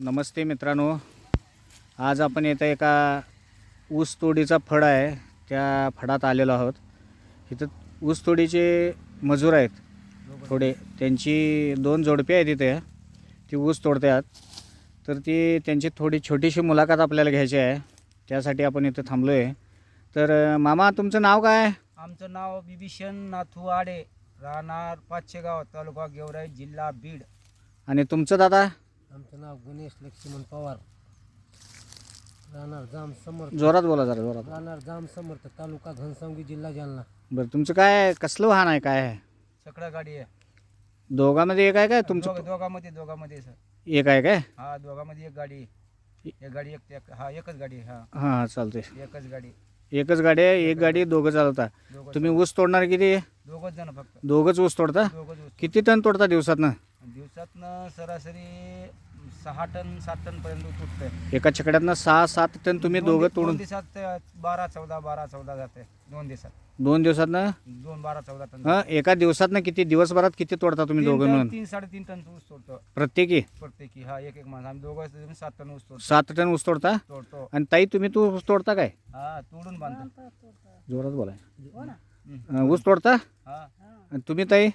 नमस्ते मित्रांनो. आज आपण इथं एका ऊस तोडीचा फड आहे. त्या फडात आलेलो आहोत. इथं ऊस तोडीचे मजूर आहेत. थोडे. त्यांची दोन जोडपी आहेत इथे. ती ऊस तोडतात. तर ती त्यांची थोडी छोटीशी मुलाखत आपल्याला घ्यायची आहे. त्यासाठी आपण इथं थांबलो आहे तर मामा तुमचं नाव काय? आमचं नाव बिभीषण नाथू आडे. राहणार पाचशेगाव तालुका गेवराई जिल्हा बीड. आणि तुमचं दादा? आमचं नाव गणेश लक्ष्मण पवार. राहणार जाम समर्थ. जोरात बोला जरा जोरात. राहणार जाम समर्थ तालुका घनसावंगी जिल्हा जालना. बरं तुमचं काय कसलं वाहन आहे काय आहे? सकडा गाडी आहे. दोघांमध्ये एक आहे काय तुमचं? दोघ- दोघांमध्ये दोघांमध्ये सर. एक आहे काय? हा दोघांमध्ये एक गाडी आहे. एक गाडी एक एक- हा एकच गाडी आहे, हा. हां हां चालतंय. एकच गाडी. एकच गाडी आहे एक गाडी दोघं चालवता. दोघं तुम्ही ऊस तोडणार किती? दोघच जण फक्त. दोघंच ऊस तोडता? दोघच किती टन तोडता दिवसातनं? दिवसातनं सरासरी सहा टन सात टन पर्यंत तुटतंय एका छकड्यातनं सहा सात टन तुम्ही दोन दोघं दि- दोन तोडून दिवसात बारा चौदा बारा चौदा जाते. दोन दिवसात. दोन दिवसातनं? दोन बारा चौदा टन हं? एका दिवसातनं किती दिवसभरात किती तोडता तुम्ही तीन दोघं टन- मिळून? तीन साडेतीन टन ऊस तोडतो. प्रत्येकी? प्रत्येकी हा एक एक माणूस. आम्ही दोघं सात टन ऊस तोडतो. सात टन ऊस तोडता? तोडतो. आणि ताई तुम्ही तू ऊस तोडता काय? हा तोडून बांधतो. जोरात बोलाय. हम्म. अं, ऊस तोडता? हा. आणि तुम्ही ताई?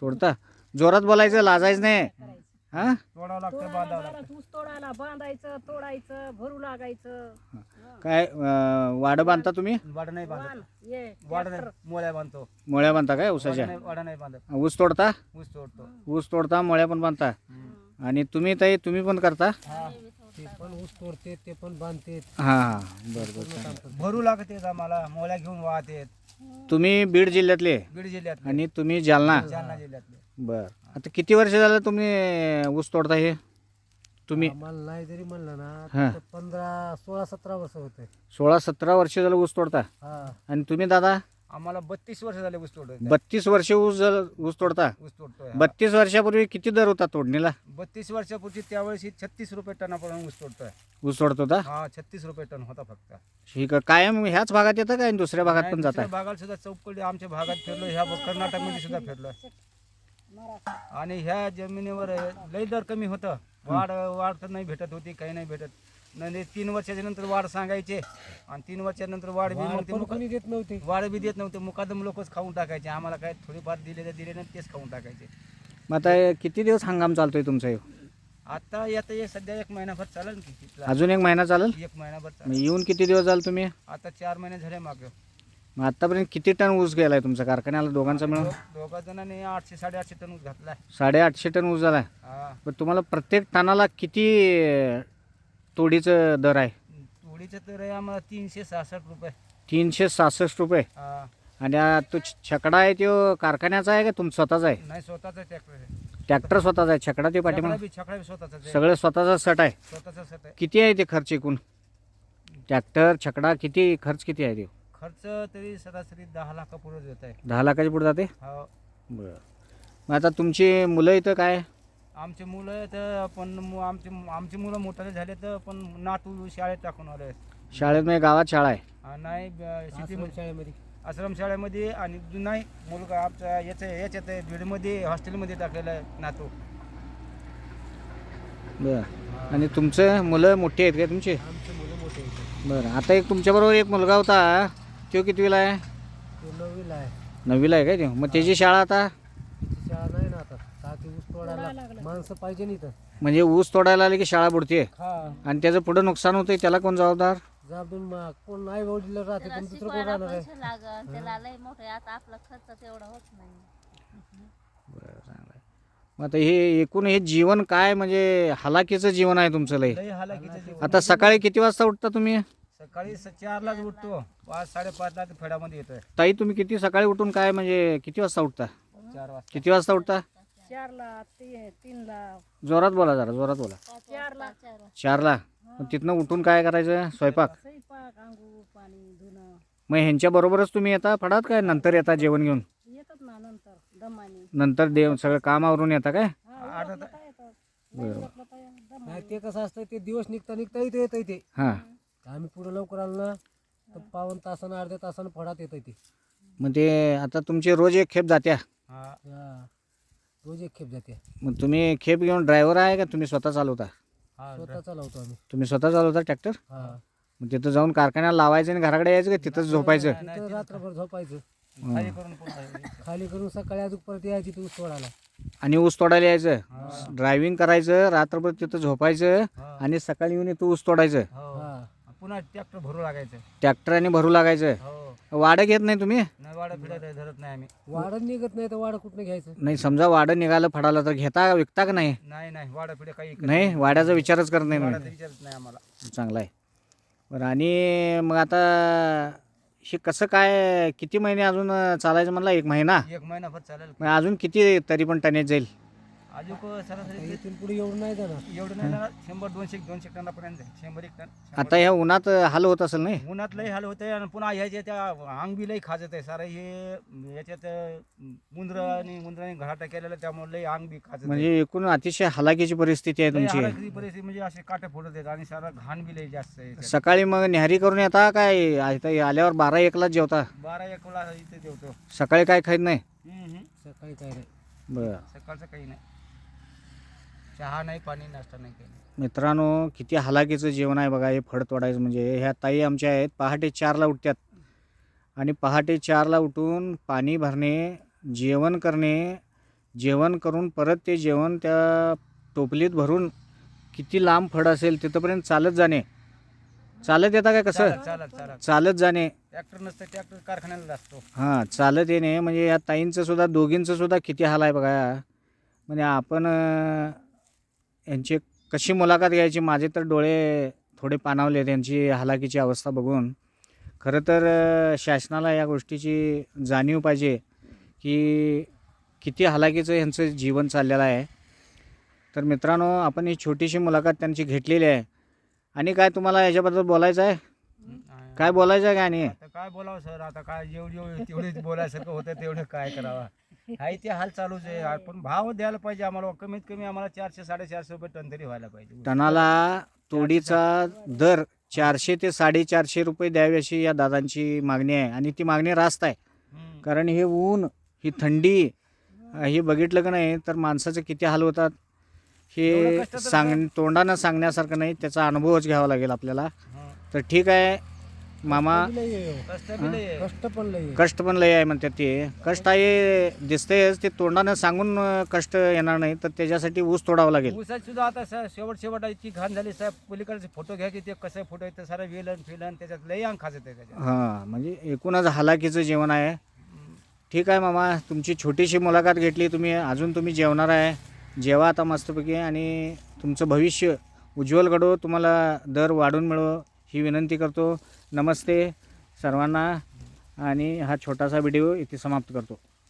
तोडता. जोरात बोलायचं लाजायचं नाही. हां? तोडावं लागतं बांधावं लागतं. ऊस तोडायला बांधायचं तोडायचं भरू लागायचं. काय अं, वाडं बांधता तुम्ही? वाड नाही बांधत. वाण, ये वाड नाही मोळ्या बांधतो. मळ्या बांधता काय वाडा ऊसाच्या नाही वाडा नाही बांधत. ऊस तोडता? ऊस तोडतो. ऊस तोडता मळ्या पण बांधता. आणि तुम्ही ताई तुम्ही पण करता? हा. ते पण ऊस तोडते ते पण बांधते हां बरं बरं चालेल. भरू लागते आम्हाला मोळ्या घेऊन वाहते तुम्ही बीड जिल्ह्यातले? बीड जिल्ह्यात आणि तुम्ही जालना? जालना जिल्ह्यातले. बर. आता किती वर्ष झालं तुम्ही ऊस तोडता हे? तुम्ही आम्हाला नाही जरी म्हणलं हा. ना पंधरा सोळा सतरा वर्ष होते सोळा सतरा वर्ष झालं ऊस तोडता? हा. आणि तुम्ही दादा? आम्हाला बत्तीस वर्ष झाले ऊस तोडत बत्तीस वर्ष ऊस ऊस तोडता? ऊस तोडतोय बत्तीस वर्षापूर्वी किती दर होता तोडणीला? बत्तीस वर्षापूर्वी त्यावेळेस छत्तीस रुपये टनापर्यंत ऊस तोडतोय. ऊस तोडत होता? हा छत्तीस रुपये टन होता फक्त. ठीक आहे. कायम ह्याच भागात येतं काय दुसऱ्या भागात पण दुसऱ्या जाता? भागात सुद्धा चौकडी आमच्या भागात फिरलो ह्या कर्नाटकमध्ये सुद्धा फिरलो. आणि ह्या जमिनीवर लई दर कमी होतं. वाढ वाढ तर नाही भेटत होती काही नाही भेटत. म्हणजे तीन वर्षाच्या नंतर वाढ सांगायचे. आणि तीन वर्षानंतर वाढ बी मग ते मुका- देत नव्हते. वाढ बी देत नव्हते. मुकादम लोकच खाऊन टाकायचे. आम्हाला काय थोडीफार दिले तर दिले नाही तेच खाऊन टाकायचे. मग आता किती दिवस हंगाम चालतोय तुमचा ह्यो? आता येतं हे सध्या एक महिनाभर चालेल की तिथला अजून एक महिना चालेल? एक महिनाभर मग चालेल. येऊन किती दिवस झाले तुम्ही? आता चार महिने झाले मागं. मग आतापर्यंत किती टन ऊस गेलाय तुमच्या कारखान्याला दोघांचा मिळून? दो- दोघा जणांनी आठशे साडेआठशे टन ऊस घातलाय. साडेआठशे टन ऊस झाला हा. पण तुम्हाला प्रत्येक टनाला किती अं, तोडीचं दर आहे? तोडीचं तर आहे आम्हाला तीनशे सहासष्ट रुपये. तीनशे सहासष्ट रुपये? हा. आणि हा तो छ- छकडा आहे तो कारखान्याचा आहे का तुमचा स्वतःचा आहे? नाही स्वतःचा ट्रॅक्टर आहे. ट्रॅक्टर स्वतःचा आहे. छकडा ते छकडा पाठीमाग बी छकडा बी स्वतःचा आहे. सगळं स्वतःचा सट आहे? स्वतःचा set आहे. किती आहे ते खर्च एकूण? ट्रॅक्टर छकडा किती खर्च किती आहे ते? खर्च तरी सरासरी दहा लाखापुढे येत आहे. दहा लाखाच्या पुढे जाते? हा. बरं. मग आता तुमची मुलं इथं काय? आमचे मुलं तर पण मु- आमचे आमची मुलं मोठाले झाले तर पण नातू शाळेत टाकून आले शाळेत म्हणजे गावात शाळा आहे. नाही शेतीमध्ये शाळेमध्ये. आश्रम शाळेमध्ये आणि दु- नाही मुलगा आमचा याच्या याच्यात आहे बीडमध्ये हॉस्टेलमध्ये टाकलेला आहे नातू. बरं. आणि तुमचं मुलं मोठी आहेत का तुमची? आमचे मुलं मोठे आहेत. बरं. आता एक तुमच्याबरोबर एक मुलगा होता तो कितवीला आहे? तो नववीला आहे. नववीला आहे काय ते? मग त्याची शाळा आता तिची शाळा नाही ना आता का ती ऊस तोडायला माणसं पाहिजे नाही तर म्हणजे ऊस तोडायला आले की शाळा बुडते हा. आणि त्याचं पुढं नुकसान होतं त्याला कोण जबाबदार? जाबून मग कोण नाही वडील राहते पण दुसरं कोण राहणार आहे? पैसे लागल त्याला लय मोठे आता आपला खर्च तेवढा होत नाही. बरं चांगलं आहे मग आता हे एकूण हे जीवन काय म्हणजे हलाखीचं जीवन आहे तुमचं लय? लई हालाकीचं जीवन आता सकाळी किती वाजता उठता तुम्ही? सकाळी स- चारलाच उठतो. पाच साडेपाचला ते फेडामध्ये येतोय. ताई तुम्ही किती सकाळी उठून काय म्हणजे किती वाजता उठता? चार वाजता. किती वाजता उठता? चारला ते तीनला. जोरात बोला जरा जोरात बोला. चारला. चारला. मग तिथनं उठून काय करायचं? स्वयंपाक? स्वयंपाक आंघोळ पाणी धुणं. मग ह्यांच्या बरोबरच तुम्ही येता? फडात काय? नंतर येता जेवण घेऊन? येतात ना नंतर दमाने. नंतर देव सगळं काम आवरून येता काय? हा आठ उरकलं तर येतात बरोबर उरकलं तर दमाने. नाही ते कसं असतं ते दिवस निघता निघता इथे येतं ते हां. आम्ही पुढे लवकर आलो ना तर पावन तासानं अर्ध्या तासानं फडात येतं ते मग ते आता तुमची रोज एक खेप जात्या. हा. रोज एक खेप जाते. मग तुम्ही खेप घेऊन ड्रायव्हर आहे का? तुम्ही स्वतः चालवता? हा, स्वतः. चालवतो आम्ही. तुम्ही स्वतः चालवता ट्रॅक्टर हा. मग तिथं जाऊन कारखान्याला लावायचं आणि घराकडे यायचं का? तिथंच झोपायचं? तिथं रात्रभर झोपायचं. खाली करून पुन्हा खाली करून सकाळी अजून परत यायची तू तोडायला. आणि ऊस तोडायला. यायचं? ड्रायव्हिंग करायचं रात्रभर तिथं झोपायचं. आणि सकाळी येऊन इथं ऊस तोडायचं. हो. पुन्हा ट्रॅक्टर भरू लागायचं. ट्रॅक्टराने भरू लागायचं. हो. वाडं घेत नाही तुम्ही? वाडा फिडा धरत नाही आम्ही. निघत नाही तर कुठनं घ्यायचं? नाही समजा वाडं निघालं फडाला तर घेता विकता का नाही? नाही नाही वाडा फिडा काही नाही वाड्याचा विचारच करत नाही वाडा तुम्ही विचारत नाही आम्हाला. चांगला आहे. बरं आणि मग आता हे कसं काय किती महिने अजून चालायचं म्हणला? एक महिना? एक महिनाभर चालेल. मग अजून किती तरी पण टनेज जाईल? अजून सरासरी इथून पुढे एवढं नाही जाणार. एवढं नाही जाणार. शंभर दोनशे दोनशे टनापर्यंत जाईल. शंभर एक टन शंभर आता ह्या उन्हात हाल होत असेल नाही? उन्हात लई हाल होते आणि पुन्हा ह्याच्या त्या अंग बी लई खाजत आहे. सारं हे याच्यात मुंद्र आणि मुंद्राने घराटा केलेला त्यामुळे लई अंग बी खाजत म्हणजे एकूण अतिशय हलाखीची परिस्थिती आहे लई तुमची. हालाकीची परिस्थिती म्हणजे असे काटे फोडत आहेत आणि सारा घाण बी लई जास्त आहे याच्यात. सकाळी मग न्याहारी करून येता काय? इथं आल्यावर बारा एकलाच जेवता? बारा एक वेळा इथे जेवतो. सकाळी काय खात नाही? हम्म, हम्म. सकाळी काय नाही. बरं. सकाळचं काही नाही. चहा नाही पाणी नाश्ता नाही काही नाही मित्रांनो किती हलाखीचं जेवण आहे बघा हे फड तोडायचं म्हणजे. ह्या ताई आमच्या आहेत पहाटे चारला उठतात आणि पहाटे चारला उठून पाणी भरणे जेवण करणे जेवण करून परत ते जेवण त्या टोपलीत भरून किती लांब फड असेल तिथंपर्यंत चालत जाणे. चालत येता काय कसं? चालत चालत चालत. चालत जाणे. ट्रॅक्टर नसतं ट्रॅक्टर कारखान्याला असतो हां चालत येणे. म्हणजे या ताईंचं सुद्धा दोघींचं सुद्धा किती हाल आहे बघा. म्हणजे आपण अं, यांची कशी मुलाखत घ्यायची? माझे तर डोळे थोडे पाणावले त्यांची हालाकीची अवस्था बघून. खरं तर शासनाला या गोष्टीची जाणीव पाहिजे की किती हालाकीचं यांचं जीवन चाललेलं आहे. तर मित्रांनो आपण ही छोटीशी मुलाखत त्यांची घेतलेली आहे. आणि काय तुम्हाला याच्याबद्दल बोलायचं आहे? काय बोलायचं आहे का आणि? काय बोलावं सर? आता काय जेवढी तेवढीच बोलायसारखं होतं तेवढं काय करावं? आहे ते हाल चालूच आहे. पण भाव द्यायला पाहिजे आम्हाला. कमीत कमी आम्हाला चारशे साडेचारशे रुपये टन तरी व्हायला पाहिजे. टनाला तोडीचा दर चारशे ते साडेचारशे रुपये द्यावी अशी या दादांची मागणी आहे. आणि ती मागणी रास्त आहे. कारण हे ऊन ही थंडी हे बघितलं का नाही तर माणसाचे किती हाल होतात हे सांग तोंडानं सांगण्यासारखं नाही. त्याचा अनुभवच घ्यावा लागेल आपल्याला. हं. तर ठीक आहे. मामा? कष्ट पण लई आहे. कष्ट पण लय आहे म्हणतात ते. कष्ट आहे दिसतेच ते तोंडानं सांगून कष्ट येणार नाही तर त्याच्यासाठी ऊस तोडावं लागेल. सुद्धा आता स- शेवट शेवट इतकी घाण झाली साहेब पलीकडचे फोटो घ्यायचे ते कसं फोटो येतं सारं वेलन फिलन त्याच्यात लई अंग खाजत आहे त्याच्यात. हां म्हणजे एकूणच हालाकीचं जेवण आहे. ठीक आहे मामा तुमची छोटीशी मुलाखत घेतली तुम्ही अजून तुम्ही जेवणार आहे. जेवा आता मस्तपैकी आणि तुमचं भविष्य उज्ज्वल घडो तुम्हाला दर वाढून मिळो. ही विनंती करतो. नमस्ते सर्वांना. आणि हा छोटासा व्हिडिओ इथे समाप्त करतो.